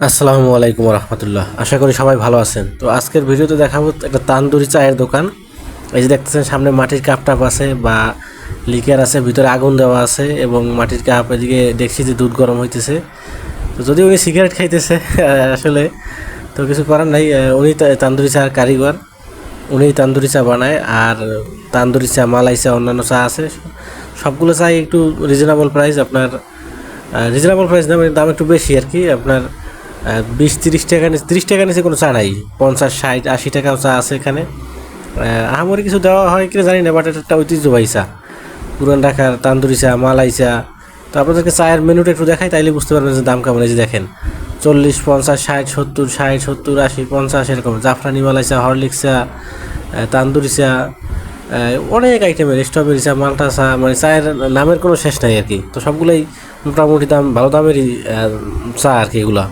আসসালামু আলাইকুম রহমতুল্লাহ। আশা করি সবাই ভালো আছেন। তো আজকের ভিডিওতে দেখাবো একটা তান্দুরি চায়ের দোকান। এই যে দেখতেছেন, সামনে মাটির কাপ টাপ আছে বা লিকার আছে, ভিতরে আগুন দেওয়া আছে এবং মাটির কাপ এদিকে দেখছি যে দুধ গরম হইতেছে। তো যদি উনি সিগারেট খাইতেছে, আসলে তো কিছু করার নাই। উনি তান্দুরি চার কারিগর। উনি তান্দুরি চা বানায় আর তান্দুরি চা, মালাই চা, অন্যান্য চা আছে। সবগুলো চাই একটু রিজনেবল প্রাইস আপনার রিজনেবল প্রাইস দাম দাম একটু বেশি আর কি। আপনার বিশ তিরিশ টাকা নিচে তিরিশ টাকা নিচে কোনো চা নাই। পঞ্চাশ ষাট আশি টাকাও চা আছে এখানে। আহ, আহামরি কিছু দেওয়া হয় কিনা জানি না বাট এটা একটা ঐতিহ্যবাহী চা। পুরান ঢাকার তান্দুরি চা মালাই চা। তো আপনাদেরকে চায়ের মেনুটা একটু দেখাই তাইলে বুঝতে পারবেন যে দাম কেমন। এই যে দেখেন চল্লিশ পঞ্চাশ ষাট সত্তর ষাট সত্তর আশি পঞ্চাশ এরকম। জাফরানি মালাই চা হরলিক্স চা তান্দুরি চা অনেক আইটেমের স্ট্রবেরি চা মালটা চা মানে চায়ের নামের কোনো শেষ নাই আর কি। তো সবগুলোই মোটামুটি দাম ভালো দামেরই চা আর কি এগুলা।